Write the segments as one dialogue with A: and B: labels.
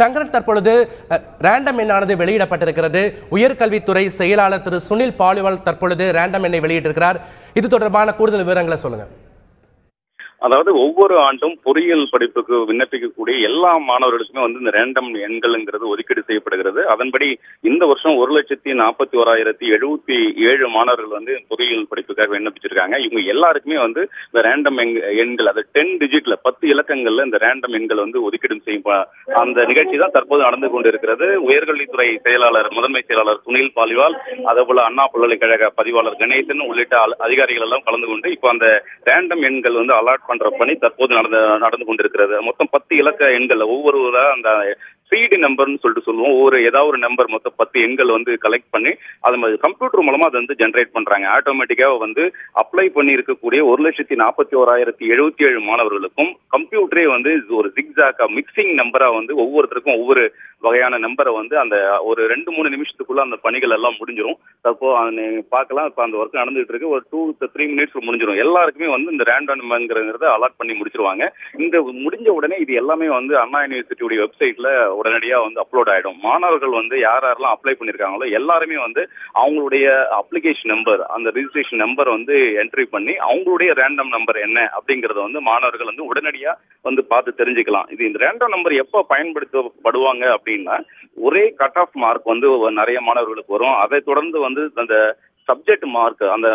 A: சங்கரன் தற்பொழுது ரேண்டம் எண்ணானது வெளியிடப்பட்டிருக்கிறது. உயர்கல்வித்துறை செயலாளர் திரு சுனில் பாலிவால் தற்பொழுது ரேண்டம் எண்ணை வெளியிட்டிருக்கிறார். இது தொடர்பான கூடுதல் விவரங்களை சொல்லுங்கள்
B: அதாவது ஒவ்வொரு ஆண்டும் பொறியியல் படிப்புக்கு விண்ணப்பிக்கக்கூடிய எல்லா மாணவர்களுக்குமே வந்து இந்த ரேண்டம் எண்கள்ங்கிறது ஒதுக்கீடு செய்யப்படுகிறது. அதன்படி இந்த வருஷம் ஒரு லட்சத்தி நாற்பத்தி ஓராயிரத்தி எழுபத்தி ஏழு மாணவர்கள் வந்து பொறியியல் படிப்புக்காக விண்ணப்பிச்சிருக்காங்க. இவங்க எல்லாருக்குமே வந்து இந்த ரேண்டம் எண்கள் அது டென் டிஜிட்ல பத்து இலக்கங்கள்ல இந்த ரேண்டம் எண்கள் வந்து ஒதுக்கீடு செய்யும். அந்த நிகழ்ச்சி தான் தற்போது நடந்து கொண்டிருக்கிறது. உயர்கல்வித்துறை செயலாளர் முதன்மை செயலாளர் சுனில் பாலிவால் அதே போல அண்ணா பல்கலைக்கழக பதிவாளர் கணேசன் உள்ளிட்ட அதிகாரிகள் எல்லாம் கலந்து கொண்டு இப்போ அந்த ரேண்டம் எண்கள் வந்து அலாட் பண்ற பணி தற்போது நடந்து நடந்து கொண்டிருக்கிறது. மொத்தம் பத்து இலக்க எண்கள் ஒவ்வொருவரா அந்த சீடு நம்பர்னு சொல்லிட்டு சொல்லுவோம். ஒவ்வொரு ஏதாவது ஒரு நம்பர் மொத்தம் பத்து எண்கள் வந்து கலெக்ட் பண்ணி அது மாதிரி கம்ப்யூட்டர் மூலமா அதை வந்து ஜென்ரேட் பண்றாங்க. ஆட்டோமேட்டிக்காக வந்து அப்ளை பண்ணி இருக்கக்கூடிய ஒரு லட்சத்தி நாற்பத்தி ஓராயிரத்தி எழுபத்தி ஏழு மாணவர்களுக்கும் கம்ப்யூட்டரே வந்து ஒரு ஜிக்ஸாக்கா மிக்சிங் நம்பரா வந்து ஒவ்வொருத்தருக்கும் ஒவ்வொரு வகையான நம்பரை வந்து அந்த ஒரு ரெண்டு மூணு நிமிஷத்துக்குள்ள அந்த பணிகள் எல்லாம் முடிஞ்சிடும் அப்போ பார்க்கலாம். இப்போ அந்த ஒர்க் நடந்துட்டு இருக்கு. ஒரு டூ த்ரீ மினிட்ஸ் முடிஞ்சிடும் எல்லாருக்குமே வந்து இந்த ரேண்டம்ங்கிறத அலாட் பண்ணி முடிச்சிருவாங்க. இந்த முடிஞ்ச உடனே இது எல்லாமே வந்து அண்ணா யூனிவர்சிட்டியுடைய வெப்சைட்ல உடனடியாக வந்து அப்லோட் ஆயிடும். மாணவர்கள் வந்து யார் யாரெல்லாம் அப்ளை பண்ணிருக்காங்களோ எல்லாருமே வந்து அவங்களுடைய அப்ளிகேஷன் நம்பர் அந்த ரிஜிஸ்ட்ரேஷன் நம்பர் வந்து என்ட்ரி பண்ணி அவங்களுடைய ரேண்டம் நம்பர் என்ன அப்படிங்கறத வந்து மாணவர்கள் வந்து உடனடியா வந்து பார்த்து தெரிஞ்சுக்கலாம். இது இந்த ரேண்டம் நம்பர் எப்போ பயன்படுத்தப்படுவாங்க அப்படின்னா ஒரே கட் ஆஃப் மார்க் வந்து நிறைய மாணவர்களுக்கு வரும். அதை தொடர்ந்து வந்து அந்த சப்ஜெக்ட் மார்க் அந்த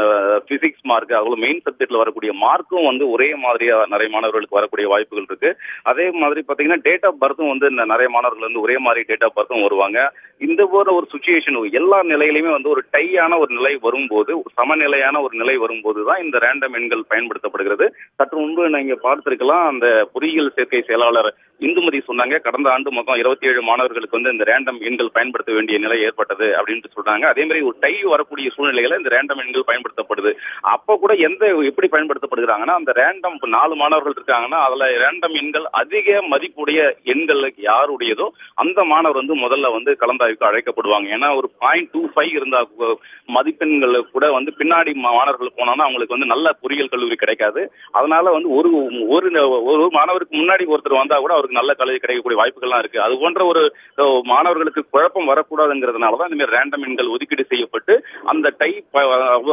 B: பிசிக்ஸ் மார்க் அவ்வளவு மெயின் சப்ஜெக்ட்ல வரக்கூடிய மார்க்கும் வந்து ஒரே மாதிரியா நிறைய மாணவர்களுக்கு வரக்கூடிய வாய்ப்புகள் இருக்கு. அதே மாதிரி பாத்தீங்கன்னா டேட் ஆஃப் பர்த்தும் வந்து நிறைய மாணவர்கள் வந்து ஒரே மாதிரி டேட் ஆஃப் பர்த்தும் வருவாங்க. இந்த போற ஒரு சுச்சுவேஷன் எல்லா நிலையிலுமே வந்து ஒரு டையான ஒரு நிலை வரும்போது சமநிலையான ஒரு நிலை வரும்போது தான் இந்த ரேண்டம் எண்கள் பயன்படுத்தப்படுகிறது. சற்று முன்பு நீங்க பார்த்திருக்கலாம் அந்த பொறியியல் சேர்க்கை செயலாளர் இந்துமதி சொன்னாங்க. கடந்த ஆண்டு மொத்தம் இருபத்தி ஏழு மாணவர்களுக்கு வந்து இந்த ரேண்டம் எண்கள் பயன்படுத்த வேண்டிய நிலை ஏற்பட்டது அப்படின்னு சொல்றாங்க. அதே மாதிரி ஒரு டை வரக்கூடிய சூழ்நிலைகளை இந்த ரேண்டம் எண்கள் பயன்படுத்தப்படுது. அப்ப கூட எந்த எப்படி பயன்படுத்தப்படுகிறாங்கன்னா அந்த ரேண்டம் நாலு மாணவர்கள் இருக்காங்கன்னா அதுல ரேண்டம் எண்கள் அதிக மதிப்புடைய எண்கள் யாருடையதோ அந்த மாணவர் வந்து முதல்ல வந்து கலந்தாய்வுக்கு அழைக்கப்படுவாங்க. ஏன்னா ஒரு பாயிண்ட் டூ ஃபைவ் இருந்தா மதிப்பெண்கள் கூட வந்து பின்னாடி மாணவர்கள் போனோம்னா அவங்களுக்கு வந்து நல்ல பொறியியல் கல்லூரி கிடைக்காது. அதனால வந்து ஒரு ஒரு ஒரு மாணவருக்கு முன்னாடி ஒருத்தர் வந்தா கூட அவருக்கு நல்ல கல்வி கிடைக்கக்கூடிய வாய்ப்புகள்லாம் இருக்கு. அது போன்ற ஒரு மாணவர்களுக்கு குழப்பம் வரக்கூடாதுங்கிறதுனால தான் இந்த மாதிரி ரேண்டம் எண்கள் ஒதுக்கீடு செய்யப்பட்டு அந்த டைப்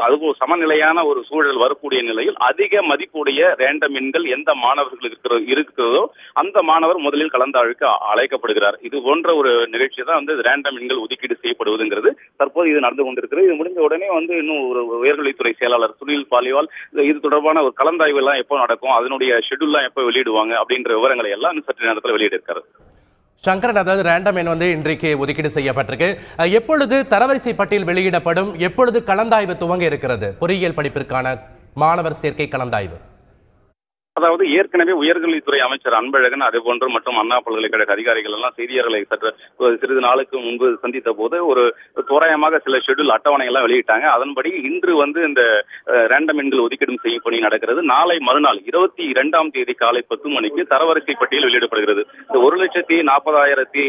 B: அது சமநிலையான ஒரு சூழல் வரக்கூடிய நிலையில் அதிக மதிப்புடைய ரேண்டம் எண்கள் எந்த மாணவர்களுக்கு இருக்கிறதோ அந்த மாணவர் முதலில் கலந்தாழ்வுக்கு அழைக்கப்படுகிறார். இது போன்ற ஒரு நிகழ்ச்சி தான் வந்து ரேண்டம் எண்கள் ஒதுக்கீடு செய்யப்படுவதுங்கிறது தற்போது இது நடந்து கொண்டிருக்கிறது. இது முடிஞ்ச உடனே வந்து இன்னும் ஒரு உயர்கல்வித்துறை செயலாளர் சுனில் பாலிவால் இது தொடர்பான ஒரு கலந்தாய்வு எல்லாம் எப்போ நடக்கும் அதனுடைய ஷெட்யூல்லாம் எப்போ வெளியிடுவாங்க அப்படின்ற விவரங்களை எல்லாம் சற்று நேரத்தில் வெளியிட்டிருக்காரு
A: சங்கரன் அதாவது ரேண்டம் எண் வந்து இன்றைக்கு ஒதுக்கீடு செய்யப்பட்டிருக்கு. எப்பொழுது தரவரிசை பட்டியல் வெளியிடப்படும்? எப்பொழுது கலந்தாய்வு துவங்க இருக்கிறது? பொறியியல் படிப்பிற்கான மாணவர் சேர்க்கை கலந்தாய்வு.
B: அதாவது ஏற்கனவே உயர்கல்வித்துறை அமைச்சர் அன்பழகன் அதேபோன்று மற்றும் அண்ணா பல்கலைக்கழக அதிகாரிகள் எல்லாம் செய்தியாளர்களை சற்று சிறிது நாளுக்கு முன்பு சந்தித்த போது ஒரு தோராயமாக சில ஷெட்யூல் அட்டவணை எல்லாம் வெளியிட்டாங்க. அதன்படி இன்று வந்து இந்த ரேண்டம் எண்கள் ஒதுக்கீடும் செய்யும் பணி நடக்கிறது. நாளை மறுநாள் இருபத்தி இரண்டாம் தேதி காலை பத்து மணிக்கு தரவரிசை பட்டியல் வெளியிடப்படுகிறது. இந்த ஒரு லட்சத்தி நாற்பதாயிரத்தி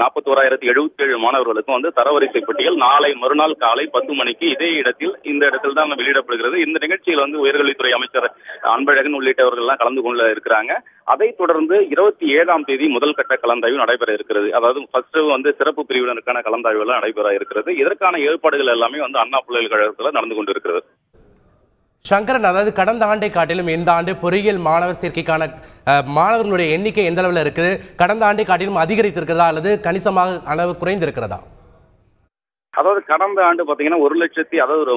B: நாற்பத்தி ஓராயிரத்தி எழுபத்தி ஏழு மாணவர்களுக்கும் வந்து தரவரிசை பட்டியல் நாளை மறுநாள் காலை பத்து மணிக்கு இதே இடத்தில் இந்த இடத்தில் தான் வெளியிடப்படுகிறது. இந்த நிகழ்ச்சியில் வந்து உயர்கல்வித்துறை அமைச்சர் அன்பழகன் உள்ளிட்ட உள்ளிட்டவர்கள்லாம் கலந்து கொள்ள இருக்கிறாங்க. அதை தொடர்ந்து இருபத்தி ஏழாம் தேதி முதல் கட்ட கலந்தாய்வு நடைபெற இருக்கிறது. அதாவது ஃபர்ஸ்ட் வந்து சிறப்பு பிரிவினருக்கான கலந்தாய்வு எல்லாம் நடைபெற இருக்கிறது. இதற்கான ஏற்பாடுகள் எல்லாமே வந்து அண்ணா பல்கலைக்கழகத்தில் நடந்து கொண்டிருக்கிறது.
A: சங்கரன் அதாவது கடந்த ஆண்டை காட்டிலும் இந்த ஆண்டு பொறியியல் மாணவர் சேர்க்கைக்கான மாணவர்களுடைய எண்ணிக்கை எந்த அளவில் இருக்குது? கடந்த ஆண்டை காட்டிலும் அதிகரித்திருக்கிறதா அல்லது கணிசமாக அளவு குறைந்திருக்கிறதா?
B: அதாவது கடந்த ஆண்டு பாத்தீங்கன்னா ஒரு லட்சத்தி அதாவது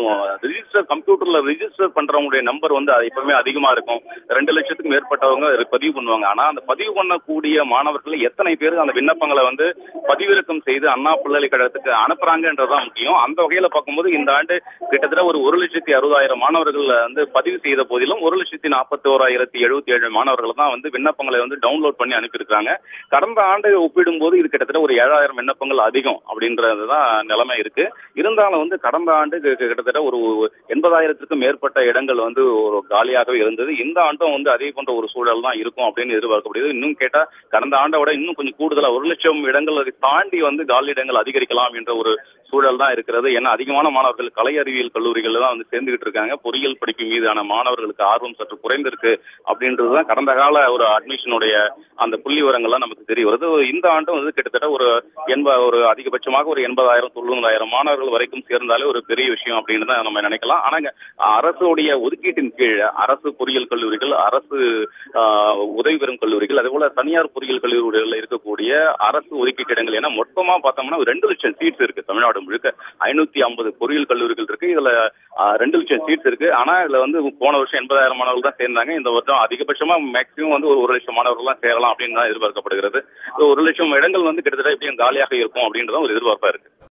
B: ரிஜிஸ்டர் கம்ப்யூட்டர்ல ரிஜிஸ்டர் பண்றவங்களுடைய நம்பர் வந்து எப்பவுமே அதிகமா இருக்கும். ரெண்டு லட்சத்துக்கு மேற்பட்டவங்க பதிவு பண்ணுவாங்க. ஆனா அந்த பதிவு பண்ணக்கூடிய மாணவர்கள் எத்தனை பேர் அந்த விண்ணப்பங்களை வந்து பதிவிறக்கம் செய்து அண்ணா பல்கலைக்கழகத்துக்கு அனுப்புறாங்கன்றதுதான் முக்கியம். அந்த வகையில பார்க்கும்போது இந்த ஆண்டு கிட்டத்தட்ட ஒரு ஒரு லட்சத்தி அறுபதாயிரம் மாணவர்கள் வந்து பதிவு செய்த போதிலும் ஒரு லட்சத்தி நாற்பத்தி ஓராயிரத்தி எழுபத்தி ஏழு மாணவர்கள் தான் வந்து விண்ணப்பங்களை வந்து டவுன்லோட் பண்ணி அனுப்பியிருக்காங்க கடந்த ஆண்டை ஒப்பிடும் போது இது கிட்டத்தட்ட ஒரு ஏழாயிரம் விண்ணப்பங்கள் அதிகம் அப்படின்றதுதான் நிலைமை இருக்கு. இருந்தாலும் வந்து கடந்த ஆண்டு கிட்டத்தட்ட ஒரு எண்பதாயிரத்திற்கும் மேற்பட்ட இடங்கள் வந்து ஒரு காலியாகவே இருந்தது. இந்த ஆண்டும் வந்து அதே போன்ற ஒரு சூழல் தான் இருக்கும் அப்படின்னு எதிர்பார்க்கப்படுது இன்னும் கேட்டா கடந்த ஆண்டை விட இன்னும் கொஞ்சம் கூடுதலா ஒரு லட்சம் இடங்கள் தாண்டி வந்து காலி இடங்கள் அதிகரிக்கலாம் என்ற ஒரு சூழல் தான் இருக்கிறது. ஏன்னா அதிகமான மாணவர்கள் கலை அறிவியல் கல்லூரிகள் தான் வந்து சேர்ந்துகிட்டு இருக்காங்க. பொறியியல் படிப்பு மீதான மாணவர்களுக்கு ஆர்வம் சற்று குறைந்திருக்கு அப்படின்றதுதான் கடந்த கால ஒரு அட்மிஷனுடைய அந்த புள்ளி விவரங்கள்லாம் நமக்கு தெரிய வருது. இந்த ஆண்டும் வந்து கிட்டத்தட்ட ஒரு எண்ப ஒரு அதிகபட்சமாக ஒரு எண்பதாயிரம் தொண்ணூறாயிரம் மாணவர்கள் வரைக்கும் சேர்ந்தாலே ஒரு பெரிய விஷயம் அப்படின்னு தான் நம்ம நினைக்கலாம். ஆனா அரசுடைய ஒதுக்கீட்டின் கீழ் அரசு பொறியியல் கல்லூரிகள் அரசு ஆஹ், உதவி பெறும் கல்லூரிகள் அதே போல தனியார் பொறியியல் கல்லூரிகளில் இருக்கக்கூடிய அரசு ஒதுக்கீட்டு இடங்கள். ஏன்னா மொத்தமா பார்த்தோம்னா ஒரு ரெண்டு லட்சம் சீட்ஸ் இருக்கு தமிழ்நாடு முழுக்க ஐநூத்தி ஐம்பது பொறியியல் கல்லூரிகள் இருக்கு. இதுல ரெண்டு லட்சம் சீட்ஸ் இருக்கு. ஆனா இதுல வந்து போன வருஷம் எண்பதாயிரம் மாணவர்கள் தான் சேர்ந்தாங்க. இந்த வருஷம் அதிகபட்சமா மேக்சிமம் வந்து ஒரு ஒரு லட்சம் மாணவர்கள் தான் சேரலாம் அப்படின்னு தான் எதிர்பார்க்கப்படுகிறது. ஒரு லட்சம் இடங்கள் வந்து கிட்டத்தட்ட எப்படியும் காலியாக இருக்கும் அப்படின்றத ஒரு எதிர்பார்ப்பா இருக்கு.